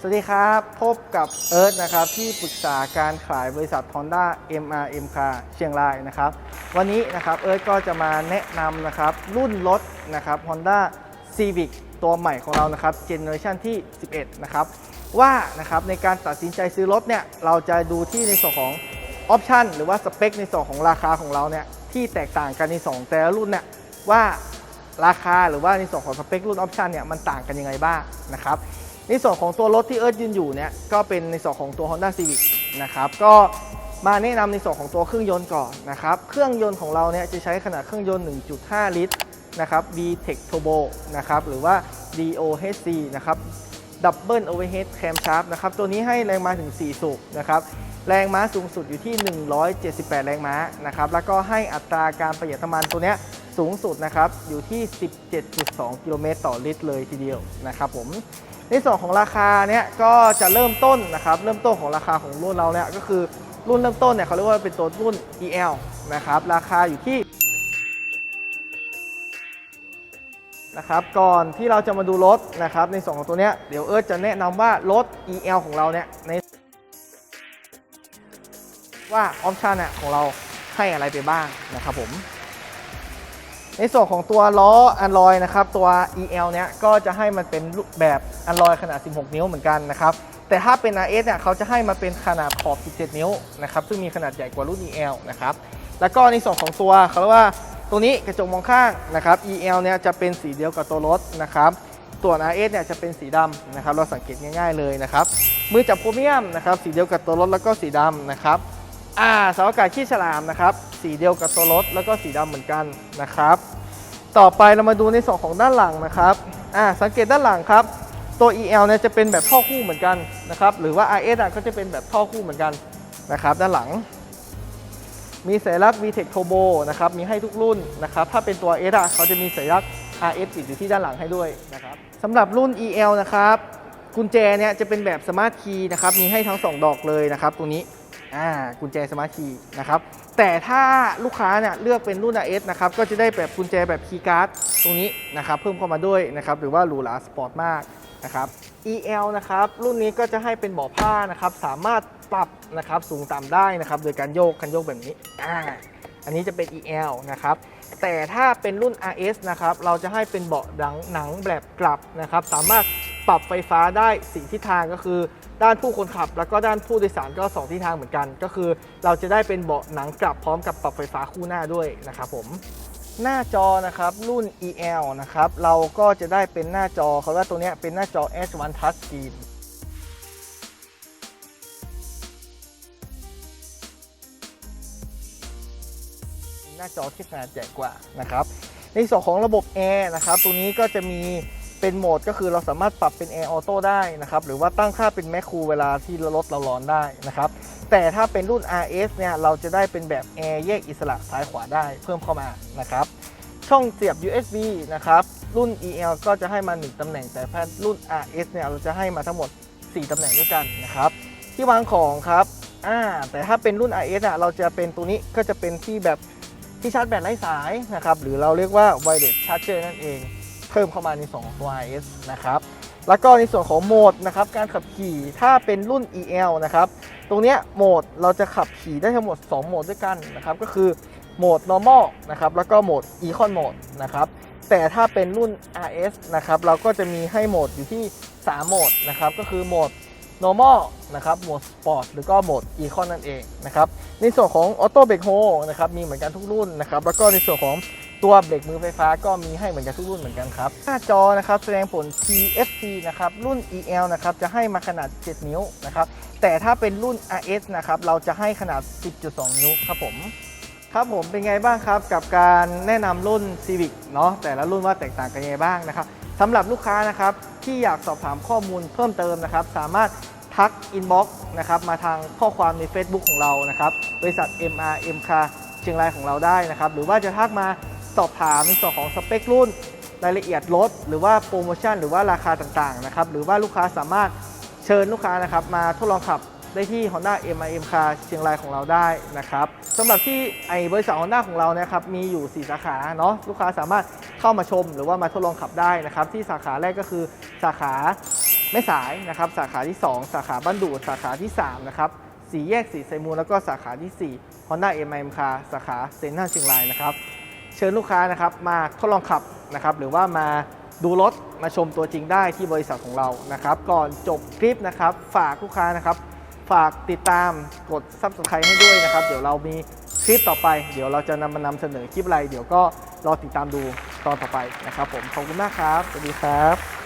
สวัสดีครับ พบกับเอิร์ธนะครับที่ปรึกษาการขายบริษัท Honda MRM Car เชียงรายนะครับ วันนี้นะครับเอิร์ธก็จะมาแนะนำนะครับรุ่นรถนะครับ Honda Civic ตัวใหม่ของเรานะครับเจเนอเรชันที่ 11 นะครับ ว่านะครับในการตัดสินใจซื้อรถเนี่ยเราจะดูที่ในส่วนของออปชันหรือว่าสเปคในส่วนของราคาของเราเนี่ยที่แตกต่างกันในสองแต่ละรุ่นเนี่ยว่าราคาหรือว่าในส่วนของสเปครุ่นออปชันเนี่ยมันต่างกันยังไงบ้างนะครับ ในส่วนของตัวรถที่เอิร์ธยืนอยู่เนี่ยก็เป็นในส่วนของตัว Honda Civic นะครับก็มาแนะนำในส่วนของตัวเครื่องยนต์ก่อนนะครับ เครื่องยนต์ของเราเนี่ยจะใช้ขนาดเครื่องยนต์ 1.5 ลิตรนะครับ VTEC Turbo นะครับหรือว่า DOHC นะครับ Double Overhead Camshaft นะครับตัวนี้ให้แรงม้าถึง 4 สูบนะครับแรงม้าสูงสุดอยู่ที่ 178 แรงม้านะครับแล้วก็ให้อัตราการประหยัดน้ำมันตัวเนี้ยสูงสุดนะครับอยู่ที่ 17.2 กิโลเมตรต่อลิตรเลยทีเดียวนะครับผม ในส่วนของราคาเนี่ยก็จะเริ่มต้นนะครับเริ่มต้นของราคาของรุ่นเราเนี่ยก็คือรุ่นเริ่มต้นเนี่ยเขาเรียกว่าเป็นตัวรุ่น EL นะครับราคาอยู่ที่นะครับก่อนที่เราจะมาดูรถนะครับในส่วนของตัวเนี้ยเดี๋ยวเอิร์ธจะแนะนำว่ารถ EL ของเราเนี่ยในว่าออปชันเนี่ยของเราให้อะไรไปบ้างนะครับผม ในส่วนของตัวล้อ Android นะครับตัว EL เนี้ยก็จะให้มันเป็นรูปแบบ Android ขนาด 16 นิ้วเหมือนกันนะครับแต่ถ้าเป็น RS เนี่ยเขาจะให้มาเป็นขนาดขอบ 17 นิ้วนะครับซึ่งมีขนาดใหญ่กว่ารุ่น EL นะครับแล้วก็ในส่วนของตัวเขาเรียกว่าตัวนี้กระจกมองข้างนะครับ EL เนี่ยจะเป็นสีเดียวกับตัวรถนะครับตัว RS เนี่ยจะเป็นสีดำนะครับเราสังเกตง่าย ๆเลยนะครับมือจับโครเมียมนะครับสีเดียวกับตัวรถแล้วก็สีดำนะครับอ่าสาอากาศขี้ฉลามนะครับ สีเดียวกับตัวรถแล้วก็สีดำเหมือนกันนะครับ ต่อไปเรามาดูในส่วนของด้านหลังนะครับอ่าสังเกตด้านหลังครับ ตัว EL เนี่ยจะเป็นแบบท่อคู่เหมือนกันนะครับหรือว่า RS อะก็จะเป็นแบบท่อคู่เหมือนกันนะครับ ด้านหลัง มีสัญลักษณ์ VTEC Turbo นะครับมีให้ทุกรุ่นนะครับถ้าเป็นตัว S อะเขาจะมีสัญลักษณ์ RS ติดอยู่ที่ด้านหลังให้ด้วยนะครับสำหรับรุ่น EL นะครับกุญแจเนี่ยจะเป็นแบบสมาร์ทคีย์นะครับมีให้ทั้ง 2 ดอกเลยนะครับตรงนี้ อ่ากุญแจสมาร์ทคีย์นะครับแต่ถ้าลูกค้าเนี่ยเลือกเป็นรุ่น RS นะครับก็จะได้แบบกุญแจแบบคีย์การ์ดตรงนี้นะครับเพิ่มเข้ามาด้วยนะครับหรือว่าหรูหราสปอร์ตมากนะครับ EL นะครับรุ่นนี้ก็จะให้เป็นเบาะผ้านะครับสามารถปรับนะครับสูงต่ำได้นะครับโดยการโยกคันโยกแบบนี้อ่าอันนี้จะเป็น EL นะครับแต่ถ้าเป็นรุ่น RS นะครับเราจะให้เป็นเบาะหนังหนังแบบกลับนะครับสามารถปรับไฟฟ้าได้สีทิศทางก็คือ ด้านผู้คนขับ แล้วก็ด้านผู้โดยสารก็สองทิศทางเหมือนกัน ก็คือเราจะได้เป็นเบาะหนังกลับพร้อมกับปรับไฟฟ้าคู่หน้าด้วยนะครับผมหน้าจอนะครับรุ่น EL นะครับเราก็จะได้เป็นหน้าจอเขาว่าตัวนี้เป็นหน้าจอ H1 Touch Screen หน้าจอที่ขนาดใหญ่กว่านะครับ ในส่วนของระบบแอร์นะครับตัวนี้ก็จะมี เป็นโหมดก็คือเราสามารถปรับเป็นแอร์ออโต้ได้นะครับ หรือว่าตั้งค่าเป็นแมคคูเวลาที่รถเราร้อนได้นะครับ แต่ถ้าเป็นรุ่น RS เนี่ย เราจะได้เป็นแบบแอร์แยกอิสระซ้ายขวาได้เพิ่มเข้ามานะครับ ช่องเสียบ USB นะครับ รุ่น EL ก็จะให้มา 1ตำแหน่ง แต่ถ้ารุ่น RS เนี่ย เราจะให้มาทั้งหมด 4ตำแหน่งด้วยกันนะครับ ที่วางของครับ อ่า แต่ถ้าเป็นรุ่น RS อะ เราจะเป็นตัวนี้ก็จะเป็นที่แบบที่ชาร์จแบตไร้สายนะครับ หรือเราเรียกว่า wireless charger นั่นเอง เพิ่มเข้ามาในส่วนของตัว RS นะครับแล้วก็ในส่วนของโหมดนะครับการขับขี่ถ้าเป็นรุ่น EL นะครับตรงนี้โหมดเราจะขับขี่ได้ทั้งหมด 2 โหมดด้วยกันนะครับก็คือโหมด normal นะครับแล้วก็โหมด econ mode นะครับแต่ถ้าเป็นรุ่น RS นะครับเราก็จะมีให้โหมดอยู่ที่ 3 โหมดนะครับก็คือโหมด normal นะครับโหมด sport หรือก็โหมด econ นั่นเองนะครับในส่วนของ auto brake hold นะครับมีเหมือนกันทุกรุ่นนะครับแล้วก็ในส่วนของ ตัวเบรกมือไฟฟ้าก็มีให้เหมือนกันทุกรุ่นเหมือนกันครับ หน้าจอนะครับแสดงผล TFT นะครับรุ่น EL นะครับจะให้มาขนาด 7 นิ้วนะครับแต่ถ้าเป็นรุ่น RS นะครับเราจะให้ขนาด 10.2 นิ้วครับผมครับผมเป็นไงบ้างครับกับการแนะนำรุ่น Civic เนาะแต่ละรุ่นว่าแตกต่างกันยังไงบ้างนะครับสำหรับลูกค้านะครับที่อยากสอบถามข้อมูลเพิ่มเติมนะครับ สามารถทักอินบ็อกซ์นะครับมาทางข้อความใน Facebook ของเรานะครับบริษัท MRM Car เชียงรายของเราได้นะครับหรือว่าจะทักมา สอบถามในส่วนของสเปครุ่น รายละเอียดรถหรือว่าโปรโมชั่นหรือว่าราคาต่างๆนะครับหรือว่าลูกค้าสามารถเชิญลูกค้านะครับมาทดลองขับได้ที่ Honda MIM Car เชียงรายของเราได้นะครับสำหรับที่ไอบริษัท Honda ของเรานะครับมีอยู่ 4 สาขาเนาะลูกค้าสามารถเข้ามาชมหรือว่ามาทดลองขับได้นะครับที่สาขาแรกก็คือสาขาแม่สายนะครับสาขาที่ 2 สาขาบ้านดูดสาขาที่3นะครับสีแยกสีไซมูลแล้วก็สาขาที่ 4 Honda m i m c a r สาขาเซ็นทรัลเชียงรายนะครับ เชิญลูกค้านะครับมาทดลองขับนะครับหรือว่ามาดูรถมาชมตัวจริงได้ที่บริษัทของเรานะครับ ก่อนจบคลิปนะครับ ฝากลูกค้านะครับ ฝากติดตามกด subscribe ให้ด้วยนะครับ เดี๋ยวเรามีคลิปต่อไป เดี๋ยวเราจะนำมานำเสนอคลิปอะไร เดี๋ยวก็รอติดตามดูตอนต่อไปนะครับ ผมขอบคุณมากครับสวัสดีครับ